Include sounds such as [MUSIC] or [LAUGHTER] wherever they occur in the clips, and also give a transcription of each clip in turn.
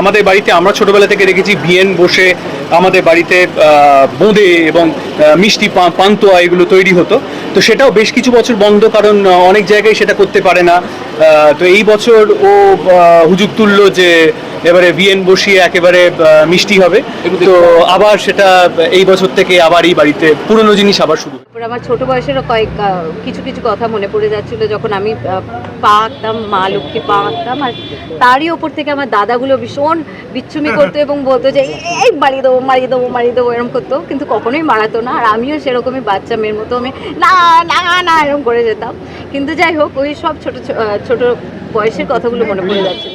আমাদের বাড়িতে আমরা ছোটবেলা থেকে রেখেছি বিয়েন বসে আমাদের বাড়িতে বোঁদে এবং মিষ্টি পান্তুয়া এগুলো তৈরি হতো। তো সেটাও বেশ কিছু বছর বন্ধ কারণ অনেক জায়গায় সেটা করতে পারে না। তো এই বছর ও হুজুগ তুললো যে এবারে বিয়েন বসিয়ে একেবারে মিষ্টি হবে। তো আবার সেটা এই বছর থেকে আবার এই বাড়িতে পুরনো জিনিস আবার শুরু তারপর আমার ছোট বয়সেরও কয়েক কিছু কিছু কথা মনে পড়ে যাচ্ছিল যখন আমি পা আঁকতাম মা লক্ষ্মী পা আঁকতাম আর তারই ওপর থেকে আমার দাদাগুলো ভীষণ বিচ্ছুমি করতো এবং বলতো যে এই মারিয়ে দেবো মারিয়ে দেবো মারিয়ে দেবো এরকম করতো। কিন্তু কখনোই মারাতো না আর আমিও সেরকমই বাচ্চা মেয়ের মতো আমি না না না এরকম করে যেতাম। কিন্তু যাই হোক ওই সব ছোট ছোট বয়সের কথাগুলো মনে পড়ে যাচ্ছিল।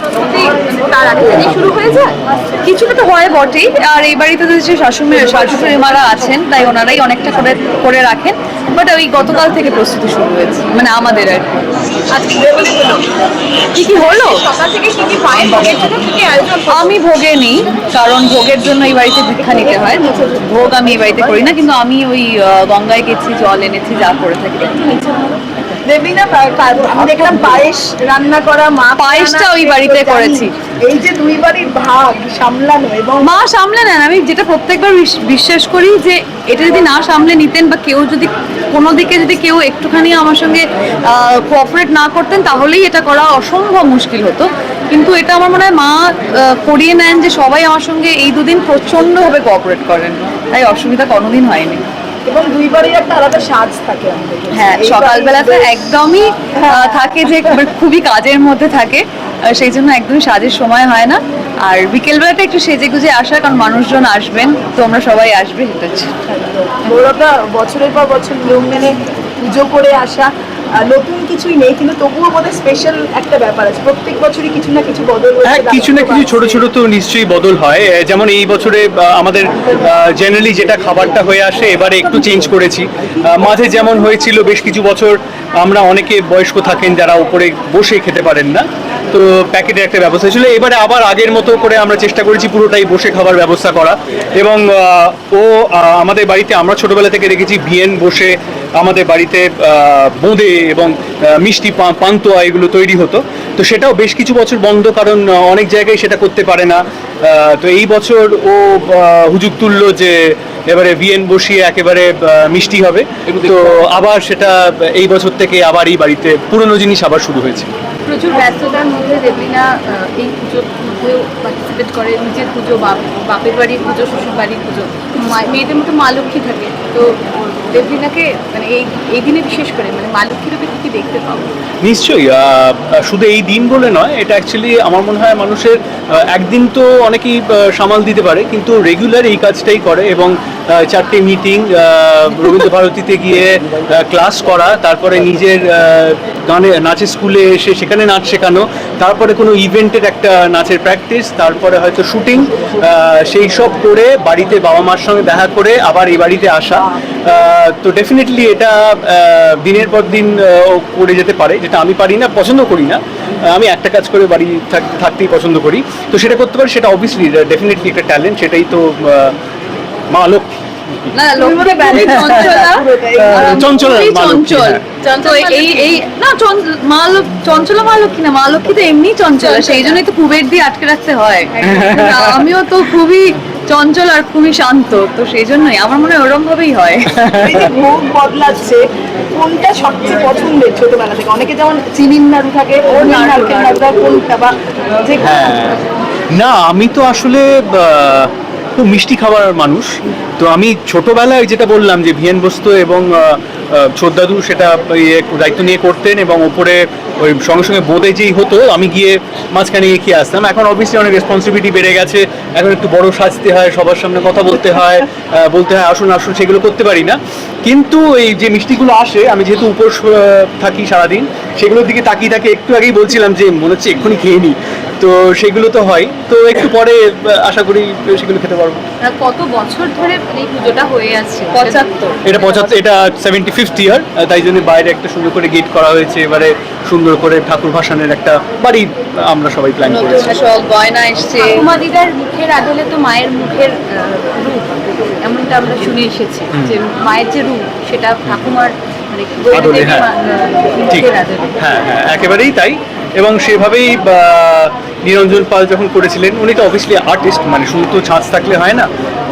প্রস্তুতি তার আগে থেকেই শুরু হয়ে যায় কিছুটা তো হয় বটেই। আর এই বাড়িতে তো যে শাশুড়ি শাশুড়ি মারা আছেন তাই ওনারাই অনেকটা করে করে রাখেন। বাট ওই গতকাল থেকে প্রস্তুতি শুরু হয়েছে মানে আমাদের আর কি। কি কি হলো? সকাল থেকে কি কি পায়? ভোগের জন্য কি কি আমি ভোগে নিই কারণ ভোগের জন্য এই বাড়িতে দীক্ষা নিতে হয়। ভোগ আমি এই বাড়িতে করি না কিন্তু আমি ওই গঙ্গায় গেছি জল এনেছি যা করে থাকি। আমি দেখলাম পায়েস রান্না করা মা পায়েসটা ওই বাড়িতে করেছি। এই যে দুই বাড়ির ভাগ সামলানো এবং মা সামলে নেন। আমি যেটা প্রত্যেকবার বিশ্বাস করি যে এটা যদি না সামলে নিতেন বা কেউ যদি কোনো দিকে যদি কেউ একটুখানি আমার সঙ্গে কোঅপারেট না করতেন তাহলেই এটা করা অসম্ভব মুশকিল হতো। কিন্তু এটা আমার মনে হয় মা করিয়ে নেন যে সবাই আমার সঙ্গে এই দুদিন প্রচণ্ডভাবে কোঅপারেট করেন। তাই অসুবিধা কোনোদিন হয়নি। এবং দুইবারই একটা আলাদা সাজ থাকে হ্যাঁ এই সকালবেলাতে একদমই থাকে যে খুবই কাজের মধ্যে থাকে সেই জন্য একদমই সাজের সময় হয় না। আর বিকেলবেলাতে একটু সেজে গুজে আসা কারণ মানুষজন আসবেন তোমরা সবাই আসবে সেটা বড়টা বছরের পর বছর নিয়ম মেনে পুজো করে আসা নতুন কিছুই নেই কিন্তু তবুও বোধহয় স্পেশাল একটা ব্যাপার আছে। প্রত্যেক বছরই কিছু না কিছু বদল হ্যাঁ কিছু না কিছু ছোট ছোট তো নিশ্চয়ই বদল হয়। যেমন এই বছরে আমাদের জেনারেলি যেটা খাবারটা হয়ে আসে এবারে একটু চেঞ্জ করেছি। মাঝে যেমন হয়েছিল বেশ কিছু বছর আমরা অনেকে বয়স্ক থাকেন যারা উপরে বসে খেতে পারেন না। তো প্যাকেটের একটা ব্যবস্থা ছিল। এবারে আবার আগের মতো করে আমরা চেষ্টা করেছি পুরোটাই বসে খাবার ব্যবস্থা করা। এবং ও আমাদের বাড়িতে আমরা ছোটবেলা থেকে রেখেছি বিয়েন বসে আমাদের বাড়িতে বোঁদে এবং মিষ্টি পান্তুয়া এগুলো তৈরি হতো। তো সেটাও বেশ কিছু বছর বন্ধ কারণ অনেক জায়গায় সেটা করতে পারে না। তো এই বছর ও হুজুগ তুললো যে এবারে বিয়েন বসিয়ে একেবারে মিষ্টি হবে। তো আবার সেটা এই বছর থেকে আবার এই বাড়িতে পুরনো জিনিস আবার শুরু হয়েছে। প্রচুর ব্যস্ততার মধ্যে দেবলিনা এই পুজোর পার্টিসিপেট করে। নিজের পুজো বাপের বাড়ির পুজো শ্বশুর বাড়ির পুজো মেয়েদের মতো মা লক্ষ্মী থাকে। তো দেবলিনাকে মানে এই এই দিনে বিশেষ করে মানে মা লক্ষ্মী রূপে কি দেখতে পাবো? নিশ্চয়ই শুধু এই দিন বলে নয়, এটা অ্যাকচুয়ালি আমার মনে হয় মানুষের একদিন তো অনেকেই সামাল দিতে পারে, কিন্তু রেগুলার এই কাজটাই করে এবং চারটে মিটিং রবীন্দ্র ভারতীতে গিয়ে ক্লাস করা, তারপরে নিজের গানে, নাচের স্কুলে এসে সেখানে নাচ শেখানো, তারপরে কোনো ইভেন্টের একটা নাচের প্র্যাকটিস তারপরে হয়তো শুটিং সেই সব করে বাড়িতে বাবা মার সঙ্গে দেখা করে আবার এই বাড়িতে আসা। তো ডেফিনেটলি এটা দিনের পর দিন করে যেতে পারে যেটা আমি পারি না পছন্দ করি না আমি একটা কাজ করে বাড়ি থাকতেই পছন্দ করি। তো সেটা করতে পারে সেটা অবভিয়াসলি ডেফিনেটলি একটা ট্যালেন্ট সেটাই তো মা লক্ষ্মী। না। তো এমনি চঞ্চলা সেই জন্যই তো কুবের দিয়ে আটকে রাখতে হয়। আমিও তো খুবই চঞ্চল আর খুবই শান্ত তো সেই জন্যই আমার মনে হয় ওরম ভাবেই হয়। এই যে ভোগ বদলাচ্ছে কোনটা সবচেয়ে পছন্দের ছোটবেলা থেকে? অনেকে যেমন চিনির নাড়ু থাকে ও নারকেল নাড়ু কোনটা বা যে হ্যাঁ। না আমি তো আসলে আহ, খুব মিষ্টি খাবার মানুষ। তো আমি ছোটবেলায় যেটা বললাম যে ভিয়েন বস্তু এবং আহ, সেটা ইয়ে দায়িত্ব নিয়ে করতেন এবং ওপরে ওই সঙ্গে সঙ্গে বোঁদে যেই হতো আমি গিয়ে মাঝখানে গিয়ে খেয়ে আসতাম। এখন অবভিয়াসলি অনেক রেসপন্সিবিলিটি বেড়ে গেছে। এখন একটু বড় সাজতে হয় সবার সামনে কথা বলতে হয় বলতে হয় আসুন আসুন সেগুলো করতে পারি না। কিন্তু এই যে মিষ্টিগুলো আসে আমি যেহেতু উপোস থাকি সারাদিন সেগুলোর দিকে তাকিয়ে তাকিয়ে একটু আগেই বলছিলাম যে মনে হচ্ছে এক্ষুনি খেয়ে নিই। তো সেগুলো তো হয়। তো একটু পরে আশা করি সেগুলো খেতে পারব। কত বছর ধরে এই পুজোটা হয়ে আছে? পঁচাত্তর। এটা পঁচাত্তর এটা সেভেন্টি ফিফথ ইয়ার তাই জন্য বাইরে একটা সুন্দর করে গেট করা হয়েছে। এবারে সুন্দর করে ঠাকুর ভাসানের একটা বাড়ি আমরা সবাই প্ল্যান করেছি। সব গয়না এসছে। ঠাকুমা দিদার মুখের আদলে তো মায়ের মুখের রূপ। এমনটা আমরা শুনে এসেছি যে মায়ের যে রূপ সেটা ঠাকুমার মানে হ্যাঁ। ঠিক। হ্যাঁ হ্যাঁ একেবারেই তাই। এবং সেভাবেই নিরঞ্জন পাল যখন করেছিলেন, উনি তো অবভিয়াসলি আর্টিস্ট মানে শুধু তো ছাঁচ থাকলে হয় না।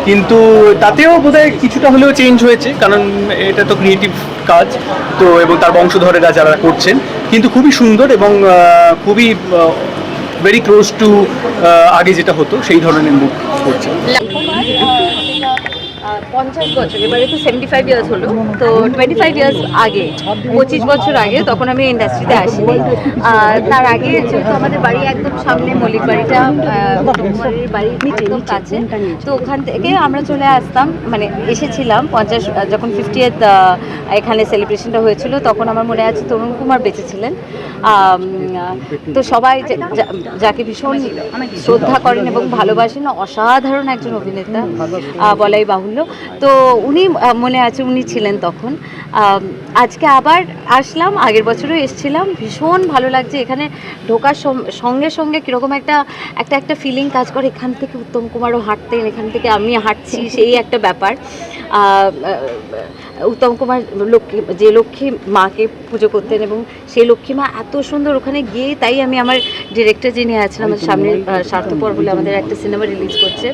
কিন্তু তাতেও বোধহয় কিছুটা হলেও চেঞ্জ হয়েছে, কারণ এটা তো ক্রিয়েটিভ কাজ, তো এবং তার বংশধরেরা যারা করছেন, কিন্তু খুবই সুন্দর এবং খুবই ভেরি ক্লোজ টু আগে যেটা হতো, সেই ধরনের মুখ করছে পঞ্চাশ বছর, এবারে তো সেভেন্টি ফাইভ ইয়ার্স হলো। তো টোয়েন্টি ফাইভ ইয়ার্স আগে, পঁচিশ বছর আগে তখন আমি ইন্ডাস্ট্রিতে আসিনি। তার আগে যেহেতু আমাদের বাড়ি একদম সামনে, মল্লিক বাড়িটা বাড়ির একদম কাছে, তো ওখান থেকে আমরা চলে আসতাম মানে এসেছিলাম পঞ্চাশ, যখন ফিফটিয়েথ এখানে সেলিব্রেশনটা হয়েছিল, তখন আমার মনে আছে তরুণ কুমার বেঁচে ছিলেন তো সবাই যাকে ভীষণ শ্রদ্ধা করেন এবং ভালোবাসেন, অসাধারণ একজন অভিনেতা বলাই বাহুল্য। তো উনি মনে আছে উনি ছিলেন তখন। আজকে আবার আসলাম, আগের বছরও এসেছিলাম। ভীষণ ভালো লাগছে, এখানে ঢোকার সঙ্গে সঙ্গে কীরকম একটা একটা একটা ফিলিং কাজ করে। এখান থেকে উত্তম কুমারও হাঁটতেন, এখান থেকে আমি হাঁটছি, সেই একটা ব্যাপার। উত্তম কুমার লক্ষ্মী যে লক্ষ্মী মাকে পুজো করতেন এবং সেই লক্ষ্মী মা এত সুন্দর ওখানে গিয়ে তাই আমি আমার ডিরেক্টর যিনি আছেন আমাদের সামনে স্বার্থপর বলে আমাদের একটা সিনেমা রিলিজ করছে।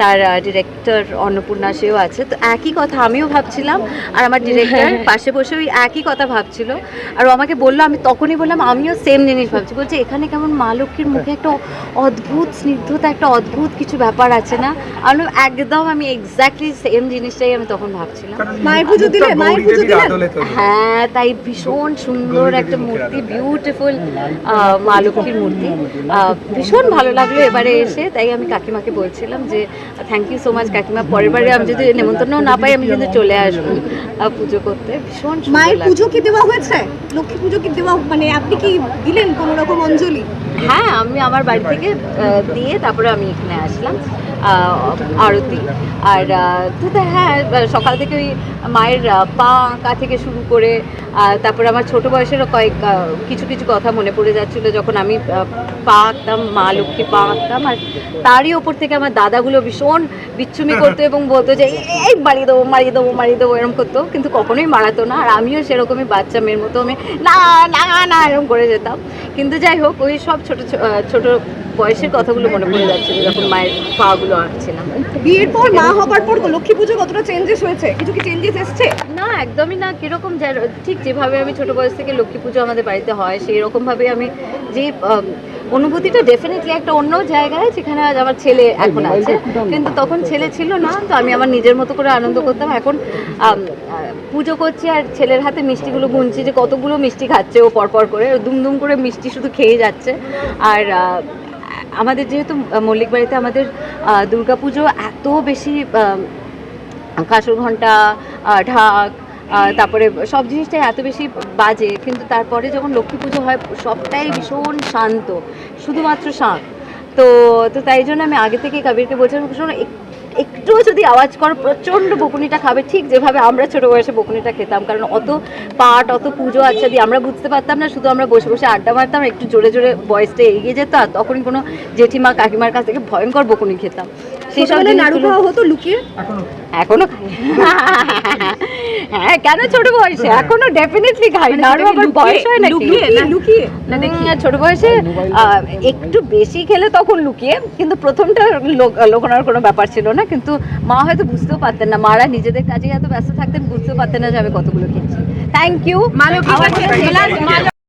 তার ডিরেক্টর অন্নপূর্ণা সেও আছে। তো একই কথা আমিও ভাবছিলাম আর আমার ডিরেক্টর [LAUGHS] পাশে বসে ওই একই কথা ভাবছিল। আর ও আমাকে বলল আমি তখনই বললাম আমিও সেম জিনিস ভাবছি। বলছে এখানে কেমন মা লক্ষ্মীর মুখে একটা অদ্ভুত স্নিগ্ধতা একটা অদ্ভুত কিছু ব্যাপার আছে না? আমি একদম আমি এক্স্যাক্টলি সেম জিনিসটাই আমি তখন ভাবছিলাম। মায়ের পুজো দিলে মায়ের পুজো দিলেন? হ্যাঁ তাই ভীষণ সুন্দর একটা মূর্তি বিউটিফুল মা লক্ষ্মীর মূর্তি। ভীষণ ভালো লাগল এবারে এসে তাই আমি কাকিমাকে বলছিলাম যে থ্যাংক ইউ সো মাচ কাকিমা। পরের বারে আমি যদি নেমন্তন্ন না পাই আমি কিন্তু চলে আসব পুজো করতে। ভীষণ মায়ের পুজো কি দেওয়া হয়েছে? লক্ষ্মী পুজো কি দেওয়া মানে আপনি কি দিলেন কোনো রকম অঞ্জলি? হ্যাঁ আমি আমার বাড়ি থেকে দিয়ে তারপরে আমি এখানে আসলাম। আরতি। আর তো হ্যাঁ সকাল থেকে ওই মায়ের পা আঁকা থেকে শুরু করে তারপরে আমার ছোট বয়সেরও কয়েক কিছু কিছু কথা মনে পড়ে যাচ্ছিল যখন আমি পা আঁকতাম, মা লক্ষ্মী পা আঁকতাম। আর তারই ওপর থেকে আমার দাদাগুলো ভীষণ বিচ্ছুমি করতো এবং বলতো যে এই মারিয়ে দেবো মারিয়ে দেবো মারিয়ে দেবো, এরকম করতো। কিন্তু কখনোই মারাতো না। আর আমিও সেরকমই বাচ্চা মেয়ের মতো আমি, না না না, এরকম করে যেতাম। কিন্তু যাই হোক, ওই সব ছোটো ছোট বয়সের কথাগুলো মনে পড়ে যাচ্ছিল যখন মায়ের পাগুলো আঁকছিলাম বিয়ের পর মা হবার পর লক্ষ্মী পুজো কতটা চেঞ্জেস হয়েছে? কিছু কি চেঞ্জেস এসছে? না একদমই না কীরকম ঠিক যেভাবে আমি ছোট বয়স থেকে লক্ষ্মী পুজো আমাদের বাড়িতে হয় সেই রকমভাবে আমি যে অনুভূতিটা ডেফিনেটলি একটা অন্য জায়গায় যেখানে আজ আমার ছেলে এখন আছে। কিন্তু তখন ছেলে ছিল না তো আমি আমার নিজের মতো করে আনন্দ করতাম। এখন পুজো করছি আর ছেলের হাতে মিষ্টিগুলো গুনছি যে কতগুলো মিষ্টি খাচ্ছে ও পরপর করে দুম দুম করে মিষ্টি শুধু খেয়ে যাচ্ছে। আর আমাদের যেহেতু মল্লিক বাড়িতে আমাদের দুর্গা পুজো এত বেশি কাঁসর ঘণ্টা ঢাক তারপরে সব জিনিসটাই এত বেশি বাজে কিন্তু তারপরে যখন লক্ষ্মী পুজো হয় সবটাই ভীষণ শান্ত শুধুমাত্র শাঁখ। তো তো তাই জন্য আমি আগে থেকে কাবিরকে বলছিলাম শোনো এক- একটুও যদি আওয়াজ করো, প্রচণ্ড বকুনিটা খাবে, ঠিক যেভাবে আমরা ছোটো বয়সে বকুনিটা খেতাম, কারণ অত পাট অত পুজো আচ্ছা দিয়ে আমরা বুঝতে পারতাম না, শুধু আমরা বসে বসে আড্ডা মারতাম, একটু জোরে জোরে বয়সটা এগিয়ে যেত, আর তখনই কোনো জেঠিমা, কাকিমার কাছ থেকে ভয়ঙ্কর বকুনি খেতাম। সেই সব নাড়ু খাওয়া হতো লুকিয়ে? এখনও খাই। হ্যাঁ কেন ছোট বয়সে? এখনও ডেফিনেটলি খাই। না আরও আবার বয়স হয় নাকি? লুকিয়ে না লুকিয়ে। না দেখি ছোট বয়সে একটু বেশি খেলে তখন লুকিয়ে কিন্তু প্রথমটা লোক- লোকানোর কোনো ব্যাপার ছিল না কিন্তু মা হয়তো বুঝতেও পারতেন না। মারা নিজেদের কাজে এত ব্যস্ত থাকতেন বুঝতেও পারতেন না যে আমি কতগুলো খেয়েছি। থ্যাংক ইউ মা